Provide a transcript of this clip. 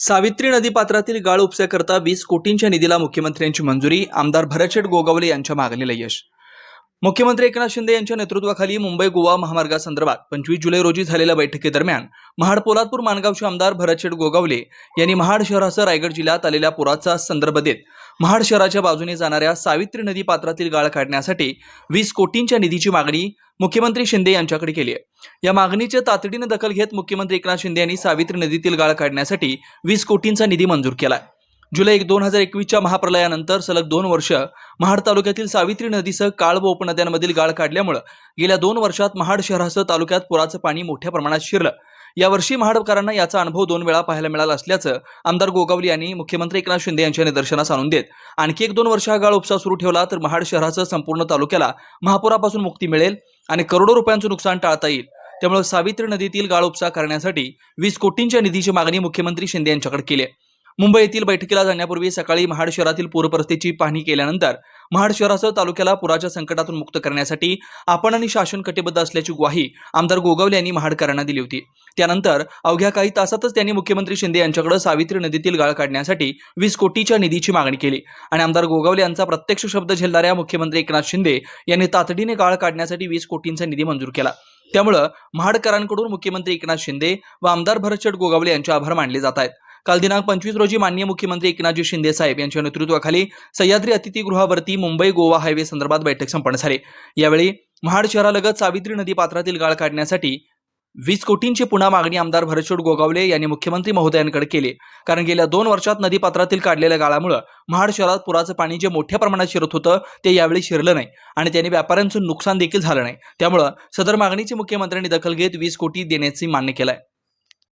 सावित्री नदी पात्रातील गाळ उपस्याकरता वीस कोटींच्या निधीला मुख्यमंत्र्यांची मंजुरी आमदार भरचेट गोगावले यांच्या मागणीला यश. मुख्यमंत्री एकनाथ शिंदे यांच्या नेतृत्वाखाली मुंबई गोवा महामार्गासंदर्भात पंचवीस जुलै रोजी झालेल्या बैठकीदरम्यान महाड पोलादपूर माणगावचे आमदार भरतशेठ गोगावले यांनी महाड शहरासह रायगड जिल्ह्यात आलेल्या पुराचा संदर्भ देत महाड शहराच्या बाजूने जाणाऱ्या सावित्री नदी पात्रातील गाळ काढण्यासाठी वीस कोटींच्या निधीची मागणी मुख्यमंत्री शिंदे यांच्याकडे केली आहे. या मागणीचे तातडीनं दखल घेत मुख्यमंत्री एकनाथ शिंदे यांनी सावित्री नदीतील गाळ काढण्यासाठी वीस कोटींचा निधी मंजूर केला आहे. जुलै एक दोन हजार एकवीसच्या महाप्रलयानंतर सलग दोन वर्ष महाड तालुक्यातील सावित्री नदीसह काळ व उपनद्यांमधील गाळ काढल्यामुळं गेल्या दोन वर्षात महाड शहरासह तालुक्यात पुराचं पाणी मोठ्या प्रमाणात शिरलं. यावर्षी महाडकरांना याचा अनुभव दोन वेळा पाहायला मिळाला असल्याचं आमदार गोगावली यांनी मुख्यमंत्री एकनाथ शिंदे यांच्या निदर्शनास आणून देत आणखी एक दोन वर्ष हा गाळ उपसा सुरू ठेवला तर महाड शहरासह संपूर्ण तालुक्याला महापुरापासून मुक्ती मिळेल आणि करोडो रुपयांचं नुकसान टाळता येईल. त्यामुळे सावित्री नदीतील गाळ उपसा करण्यासाठी वीस कोटींच्या निधीची मागणी मुख्यमंत्री शिंदे यांच्याकडे केली आहे. मुंबई येथील बैठकीला जाण्यापूर्वी सकाळी महाड शहरातील पूरपरिस्थितीची पाहणी केल्यानंतर महाड शहरासह तालुक्याला पुराच्या संकटातून मुक्त करण्यासाठी आपण आणि शासन कटिबद्ध असल्याची ग्वाही आमदार गोगावले यांनी महाडकरांना दिली होती. त्यानंतर अवघ्या काही तासातच त्यांनी मुख्यमंत्री शिंदे यांच्याकडे सावित्री नदीतील गाळ काढण्यासाठी वीस कोटीच्या निधीची मागणी केली आणि आमदार गोगावले यांचा प्रत्यक्ष शब्द झेलणाऱ्या मुख्यमंत्री एकनाथ शिंदे यांनी तातडीने गाळ काढण्यासाठी वीस कोटींचा निधी मंजूर केला. त्यामुळं महाडकरांकडून मुख्यमंत्री एकनाथ शिंदे व आमदार भरतशेठ गोगावले यांचे आभार मानले जात आहेत. काल दिनांक पंचवीस रोजी माननीय मुख्यमंत्री एकनाथजी शिंदे साहेब यांच्या नेतृत्वाखाली सह्याद्री अतिथीगृहावरती मुंबई गोवा हायवे संदर्भात बैठक संपन्न झाली. यावेळी महाड शहरालगत सावित्री नदी पात्रातील गाळ काढण्यासाठी वीस कोटींची पुन्हा मागणी आमदार भरचोड गोगावले यांनी मुख्यमंत्री महोदयांकडे केली. कारण गेल्या दोन वर्षात नदीपात्रातील काढलेल्या गाळामुळे महाड शहरात पुराचं पाणी जे मोठ्या प्रमाणात शिरत होतं ते यावेळी शिरलं नाही आणि त्यांनी व्यापाऱ्यांचं नुकसान देखील झालं नाही. त्यामुळं सदर मागणीची मुख्यमंत्र्यांनी दखल घेत वीस कोटी देण्याची मान्य केलं आहे